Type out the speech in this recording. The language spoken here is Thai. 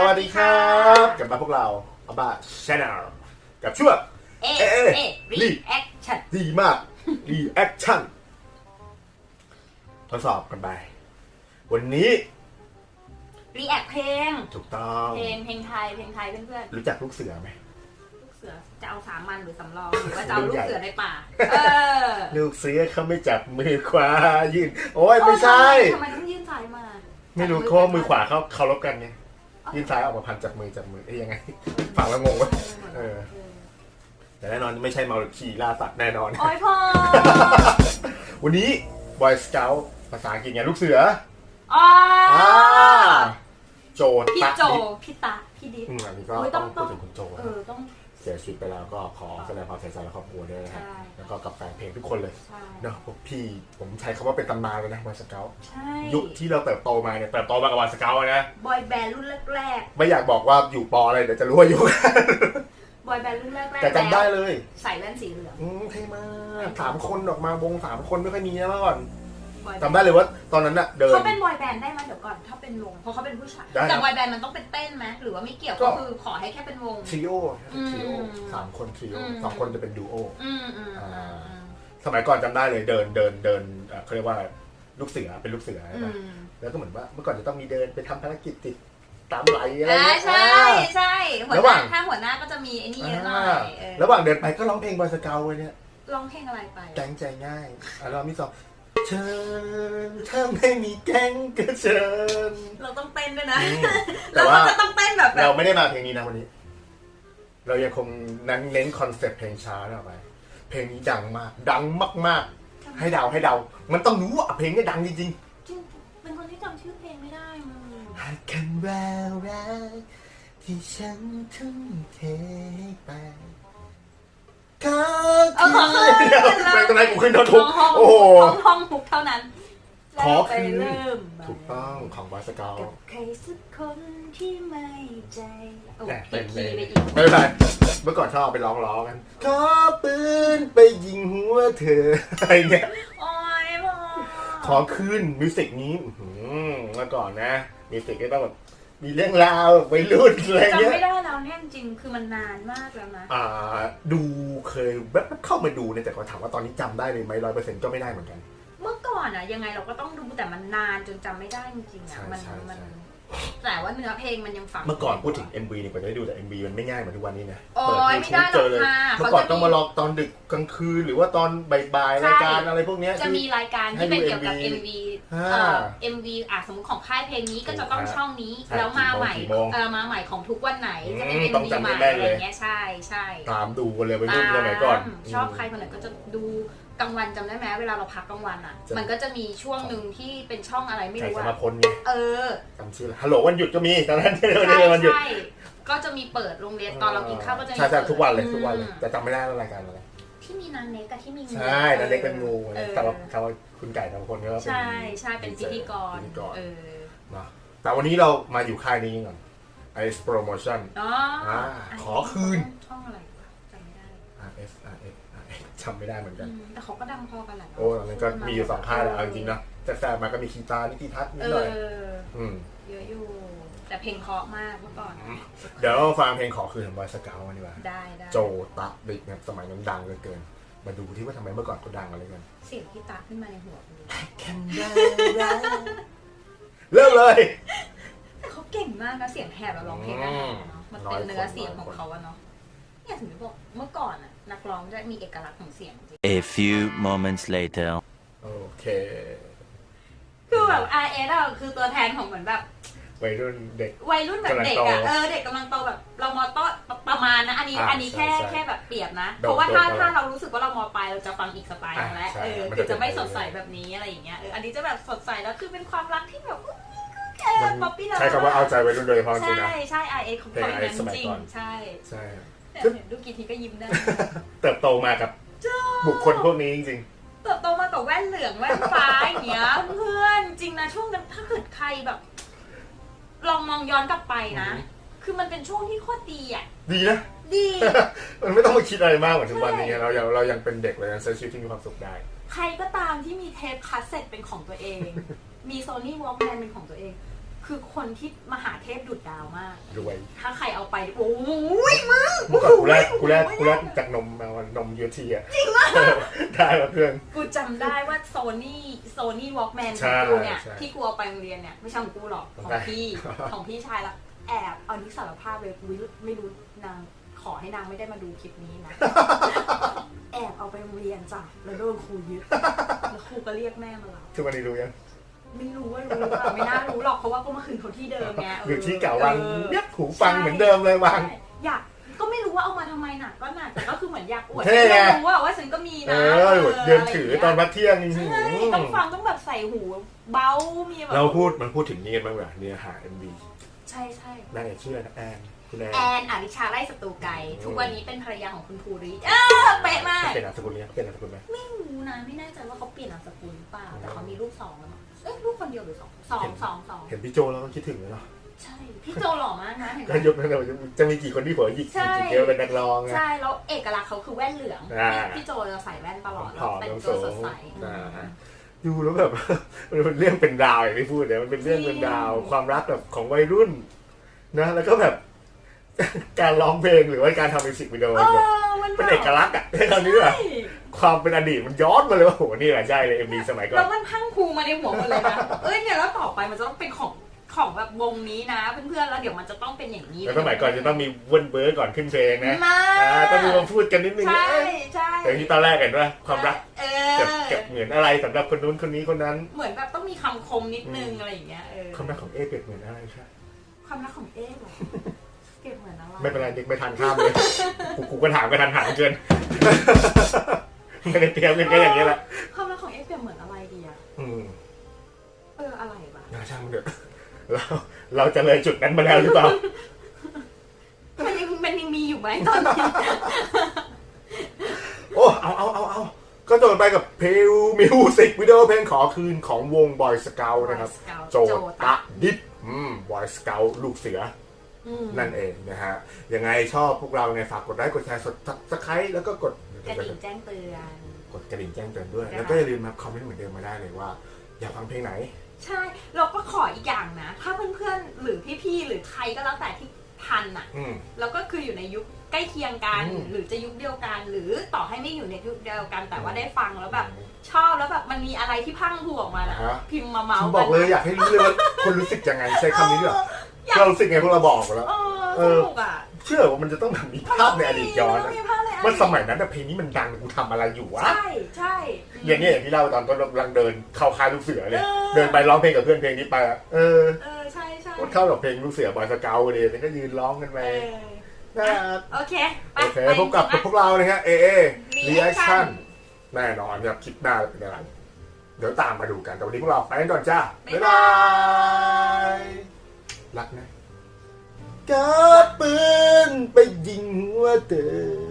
สวัสดีครับกลับมาพวกเราอาบ้าชแนลกับช่วงเอเอ๊ะเอรีรีแอคชั่นดีมากรีแอคชั่นทดสอบกันไป วันนี้รีแอคเพลง ถูกต้องเพลงเพลงไทยเพลงไทยเพื่อนรู้จักลูกเสือไหมๆลูกเสือจะเอาสามัญหรือสำรองหรือว่าจะเอาลูลูกกใหญ่เสือในป่า เออลูกเสือเขาไม่จับมือขวายื่นโอ้ยไม่ใช่ ทำไมต้องยื่นซ้ายมาไม่รู้เขาว่ามือขวาเขาเคารพกันไง ยื่นซ้ายออกมาพันจับมือจับมือเอ้ยยังไง ฟังแล้วงงวะเออ แต่แน่นอนไม่ใช่เมาหรือขี่ล่าสัตว์แน่นอน โอ้ยพ่อวันนี้บอยสเกลภาษาอังกฤษไงลูกเสืออ๋ออ่าโจพี่ตะโจนิดพี่ตาพี่ดิษอืมอันนี้ก็โอ้ยต้ต้อองงพูดถึงคุณโจเออต้อง เสียชีวิตไปแล้วก็ขอแสดงความเสียใจและครอบครัวด้วยนะฮะใช่ แล้วก็กับแฟนเพลงทุกคนเลยใช่เนาะพวกพี่ผมใช้คำว่าเป็นตำนานเลยนะบอยสเกลใช่ยุคที่เราเติบโตมาเนี่ยเติบโตมากับวอยสเกลนะ บอยแบนด์รุ่นแรกไม่อยากบอกว่าอยู่ปออะไรเดี๋ยวจะรู้ว่าอยู่ ๆบอยแบนด์รุ่นแรกๆแต่จำได้เลย ใส่แว่นสีเหลือง อืมเท่มากสามคนออกมาวงสามคนไม่ค่อยมีนะเมื่อก่อน บอยแบนจำได้เลยว่าตอนนั้นอะเดิน เขาเป็นบอยแบนด์ได้ไหมเดี๋ยวก่อนถ้าเป็นวงเพราะเขาเป็นผู้ชายได้ครับแต่บอยแบนด์มันต้องเป็นเต้นไหมหรือว่าไม่เกี่ยวก็ ก็คือขอให้แค่เป็นวง ทริโออืมทริโอสามคนทริโออืม สองคนจะเป็นดูโอ อืมอืมอืมอืมสมัยก่อนจำได้เลยเดินเดินเดินเอ่อเขาเรียกว่าอะไรลูกเสือเป็นลูกเสือใช่อืปะมแล้วก็เหมือนว่าเมื่อก่อนจะต้องมีเดินไปทำภารกิจติดตามไหลอะไรอ่าเงี้ย ใช่ใช่หัวระหหว่าน้าง ถ้าหัวหน้าก็จะมีไอ้นี่เยอะหน่ออ่ายเออระหว่างเดินไปก็ร้องเพลงบอยสเกลไว้เนี่ย ร้องเพลงอะไรไปแก๊งใจง่ายอันเรามีสอง เชิญถ้าไม่มีแก๊งก็เชิญ เราต้องเต้นด้วยนะอืมแต่เราว่า ก็จะต้องเต้นแบบแบเราบไม่ได้มาเพลงนี้นะวันนี้ เรายังคงนั้นเน้นคอนเซ็ปต์เพลงช้าออกไป เพลงนี้ดังมาก ดังมากๆ ให้เดาให้เดา มันต้องรู้ว่าเพลงนี้ดังจริงจริงเป็นคนที่จำชื่อเพลงไม่ได้มึงๆหากคำว่ารักที่ฉันทุ่มเทไป ก็เออขอคืนเดี๋ยวเป็นตอนไหนกูขึ้นโน้ตทุกห้องโอ้โห ห้องห้องทุกเท่านั้นขอแล้วไปคืนเริ่มถูกต้องของบาสเกากับใครสักคนที่ไม่ใจโอ้แต่ผิเป็ดนคีเลยย์ไปอีกไม่เป็นไรเมื่อก่อนชอบเอาไปร้องร้องกันขอปืนไปยิงหัวเธออะไรเงี้ย โอ้ยพ่อขอคืนมิวสิกนี้อื้อหือเมื่อก่อนนะมิวสิกก็ต้องแบบ มีเรื่องราวแบบวัยรุ่นอะไรจำเงี้ยไม่ได้แล้วเนี่ยจริงๆคือมันนานมากแล้วนะ อ่าดูเคยแวบเข้ามาดูเนี่ยแต่ก็ถามว่าตอนนี้จำได้เลยไหมร้อยเปอร์เซ็นต์ก็ไม่ได้เหมือนกัน เมื่อก่อนอะยังไงเราก็ต้องดูแต่มันนานจนจำไม่ได้จริงๆใช่อะมันใช่มันใช่ แต่ว่าเนื้อเพลงมันยังฝัง เมื่อก่อนพูดถึง MV เนี่ยกว่าจะได้ดูแต่ MV มันไม่ง่ายเหมือนทุกวันนี้นะโอ้ยเปิไม่ได้หรอกเจอเลยค่ะเมื่อก่อนเขาจะมี ต้องมารอตอนดึกกลางคืนหรือว่าตอนบ่ายๆรายการอะไรพวกเนี้ย จะที่มีรายการให้ที่ดูเป็นเกี่ยวกับ MV MV อ่าเอ่อ MV อะสมมติของค่ายเพลงนี้ก็จะต้องช่องนี้ ใช่แล้วมาใหม่กี่โมงเออมาใหม่ของทุกวันไหนจะเป็น อืมต้อง MV จำใหม่แม่นอะๆไรเลย เงี้ยใช่ใช่ตามดูกันเลยวัยรุ่นสมัยก่อนชอบใครคนไหนก็จะดู กลางวันจำได้ไหมเวลาเราพักกลางวันอะจะมันก็จะมีช่วงหนึ่งที่เป็นช่องอะไรไม่ไก่รู้สอะมาพลไงเออจำชื่ออะไรฮัลโหลวันหยุดก็มีตอนนั้นที่เราใช่เรียนวันหยุดใช่ก็จะมีเปิดโรงเรียนตอนเรากินข้าวก็จะมีใช่ใช่ปิดทุกวันเลยทุกวันเลยอืมแต่จำไม่ได้แล้วรายการอะไรที่มีนางเน็กกับที่มีงูใช่นั่นเล็กเป็นงูเออ แต่ว่าเขาคุณไก่ทั้งคนก็เป็น ใช่ใช่เป็นพิธีกรพิธีกร เออนะแต่วันนี้เรามาอยู่ค่ายนี้ก่อน Ice Promotion อ๋ออาขอคืน ช่องอะไรวะจำไม่ได้ RS RS RS จำไม่ได้เหมือนกันอืมแต่เขาก็ดังพอกันแหละเนะโอ้ตอนนั้นก็มีอยู่สองค่ายแหละเอาจริงๆนะแต่แซมมาก็มีคีตานิติทัศน์นิดเอหน่อยออืม เยอะอยู่ แต่เพลงเพราะมากเมื่อก่อนเดี๋ยวเราฟังเพลงขอคืนของบอยสเกลกันดีกว่า ได้ได้โจตะดิกเนี่ยสมัยนั้นดังเหลือเกิน มาดูที่ว่าทำไมเมื่อก่อนเขาดังอะไรกันเสียงพี่ตาขึ้นมาในหัวกูเริ่มเลย แต่เขาเก่งมากนะเสียงแหบแล้วร้องเพลงได้อืมเนาะมันเป็นเนื้อเสียงของเขาอะเนาะเนี่ย ถึงได้บอกเมื่อก่อนอะนักร้องจะมีเอกลักษณ์ของเสียงจริง A few moments later. โอเค คือแบบ R S อะคือตัวแทนของเหมือนแบบ วัยรุ่นเด็ก วัยรุ่นแบบเด็กกำลัอะงโตเออเด็กกำลังโตแบบเรามอต้นประมาณนะ อันนี้อ่าอันนี้แค่ใช่ใช่แค่แบบเปรียบนะ โดดเพราะว่าถ้าโดดถ้าเรารู้สึกว่าเรามอปลายเราจะฟังอีกสไตล์หนึงแล้วอ่าใช่เออมันคือจะจะไม่เป็น สดใสแบบนี้อะไรอย่างเงี้ยเอออันนี้จะแบบสดใสแล้วคือเป็นความรักที่แบบอุ๊ยแค่ป๊อปปี้เลิฟใช้คำว่าเอาใจวัยรุ่นโดยเฉพาะจริงใช่นะ ใช่ R S ของเขาอย่างนั้นเพลง RS สมัยจริงก่อน ใช่ ใช่ แต่ซึ่งเห็นดูกี่ทีก็ยิ้มได้ เติบโตมากับบุคคลพวกนี้จริงเติบโตมากับแว่นเหลืองแว่นฟ้าอย่างเงี้ยเพื่อนจริงนะช่วงนั้นถ้าเกิดใครแบบ ลองมองย้อนกลับไปนะอือฮึคือมันเป็นช่วงที่โคตรดีอะ ๆ ดีนะ ดี มันไม่ต้องมาคิดอะไรมากเหมือนทุกวันนี้ใช่เรายังเรายังเป็นเด็กเลยยังใช้ชีวิตที่มีความสุขได้ ใครก็ตามที่มีเทปคาสเซ็ตเป็นของตัวเอง มีโซนี่วอล์กแมนเป็นของตัวเอง คือคนที่มหาเทพดุดดาวมาก รวยถ้าใครเอาไปโอ้ยมึงเมื่อก่อนกูแรกกูแรกกูแรกจากนมมานมยูทีอะจริงได้มาเพื่อน กูจำได้ว่าโซนี่โซนี่วอล์กแมนขใช่องกูเนี่ยใช่ที่กูเอาไปโรงเรียนเนี่ยไม่ใช่ของกูหรอกของพี่ของพี่ชายละแอบเอานิสารภาพเลยกูไม่รู้นางขอให้นางไม่ได้มาดูคลิปนี้นะ แอบเอาไปโรงเรียนจ้ะแล้วโดนครูยึดแล้วครูก็เรียกแม่มารับ ทุกวันนี้รู้ยัง ไม่รู้ว่ารู้อะไม่น่ารู้หรอกเพราะว่าก็มาคืนเขาที่เดิมไงเอยู่ที่เก่าวางออเรียบหูฟังเหมือนเดิมเลยวางใช่อยากก็ไม่รู้ว่าเอามาทำไมหนักก็หนักแต่ก็คือเหมือนอยากอวดเท่ให้ไง รู้ว่าว่าฉันก็มีเอนะอเดินถือตอนพักเที่ยงนี่ใช่ต้องฟังต้องแบบใส่หูเบามีแบบเราพูดมันพูดถึงนี่กันบ้างเหรอเนื้อหา MV ใช่ใช่นางเอกชื่ออะไรนะแอนคุณแอนแอนอริชาไล่ศัตรูไกลทุกวันนี้เป็นภรรยาของคุณภูริเออเป๊ะมาก เปลี่ยนนามสกุลเนี่ยเปลี่ยนนามสกุลไหม ไม่รู้นะไม่แน่ใจว่าเขาเปลี่ยนนามสกุลหรือเปล่า แต่เขามีลูกสองแล้วมั้ง เอ้ยลูกคนเดียวหรือสองสองสองสองเห็นพี่โจแล้วก็คิดถึงเลยเนาะใช่ พี่โจหล่อมากนะเห็นไหม ก็ยกนั่นเลยจะมีกี่คนที่หัวหยิกใช่ กี่เกลเป็นนักร้องไงใช่ แล้วเอกลักษณ์เขาคือแว่นเหลืองอ่า พี่โจจะใส่แว่นตลอดผอมแต่งน้องตัวโสสดใส อ่าดูแล้วแบบ มันเป็นเรื่องเป็นราวอย่างที่พูดเนี่ยมันเป็นเรื่องเป็นราวความรักแบบของวัยรุ่น นะ แล้วก็แบบ การร้องเพลงหรือว่าการทำมิวสิกวิดีโอเอแบบอมันเป็นเอกลักษณ์อะในคำนี้แบบ ใช่ ความเป็นอดีตมันย้อนมาเลยว่าโหนี่แหละใช่เลยเอ็มดีสมัยก่อแล้น วมันพังครูมาในหัวหมดเลยนะ เอ้ยเนี่ยแล้วต่อไปมันจะต้องเป็นของของแบบวงนี้นะเพื่อนๆแล้วเดี๋ยวมันจะต้องเป็นอย่างนี้แล้วสมัยก่อนจะต้องมีเวิร์นเบิร์ก่อนขึ้นเพลงนะมาอ่าต้องมีมาพูดกันนิดนึงใช่เอ้ยใช่แต่ที่ตอนแรกเห็นว่าความรักเอเก็บอเก็บเหมือนอะไรสำหรับคนนู้นคนนี้คนนั้น เหมือนแบบต้องมีคำคมนิดนึงอะไรอย่างเงี้ยเออความรักของเอ๊เปรียบเหมือนอะไรใช่ความรักของเอ๊ะเหรอเก็บเหมือนอะไรไม่เป็นไรเด็กไม่ทันข้ามเลยกูกูก็ถามก็ทันหันเกิน ไม่ได้เตรียมกันแค่อย่างเงี้ยแหละความรักของเอ๊ะเปรียบเหมือนอะไรดีอะอืมเอออะไรวะน่าช่างมันเถอะเราเราจะเลยจุดนั้นมาแล้วหรือเปล่ามันยังมันยังมีอยู่ไหมตอนนี้โอ้เอาเอาเอาเอาก็โดนไปกับเพลมิวสิกวิดีโอเพลงขอคืนของวงบอยสเกลนะครับ โจตะดิบอืมบอยสเกลลูกเสืออืมนั่นเองนะฮะ ยังไงชอบพวกเราไงฝากกดไลค์กดแชร์สดสไครต์แล้วก็กด กระดิ่งแจ้งเตือนกดกระดิ่งแจ้งเตือนด้วยนะคะแล้วก็อย่าลืมมาคอมเมนต์เหมือนเดิมมาได้เลยว่า อยากฟังเพลงไหน ใช่ เราก็ขออีกอย่างนะ ถ้าเพื่อนๆ หรือพี่ๆ หรือใครก็แล้วแต่ที่ทันอะ อืม แล้วก็คืออยู่ในยุคใกล้เคียงกัน อืมหรือจะยุคเดียวกัน หรือต่อให้ไม่อยู่ในยุคเดียวกัน แต่ว่าได้ฟังแล้วแบบอืมชอบแล้วแบบมันมีอะไรที่พรังพรูออกมาน่ะฮะ พิมพ์มาเมาฉันส์บอกเลยกันอยากให้รู้เลยว่าคนรู้สึกยังไงใช้คำนี้ด้วยเหรออยากเรารู้สึกไงพวกเราบอกหมดแล้ว เอเอออสนุกอะเชื่อว่ามันจะต้องแบบมีภาพในอดีตย้อนมัอะมีภาพ ในอดีตว่าสมัยนั้นแต่เพลงนี้มันดังกูทำอะไรอยู่วะใช่ใช่อย่างเงี้ยอย่างที่เล่าตอนต้นเรากำลังเดินเข้าค่ายลูกเสือเลยเออเดินไปร้องเพลงกับเพื่อนเพลงนี้ไปอะเออเออใช่ใช่ก็เข้ากับเพลงลูกเสือบอยสเกลเลยแล้วก็ยืนร้องกันไปเออน่ารักโอเคไปโอเคไปพบกับจริงๆพวกเรานะฮะเอเอ Reaction reaction แน่นอนครับคลิปหน้าจะเป็นอะไรเดี๋ยวตามมาดูกันแต่วันนี้พวกเราไปกันก่อนจ้าบ๊ายบายรักนะกาปืนไปยิงหัวเธอ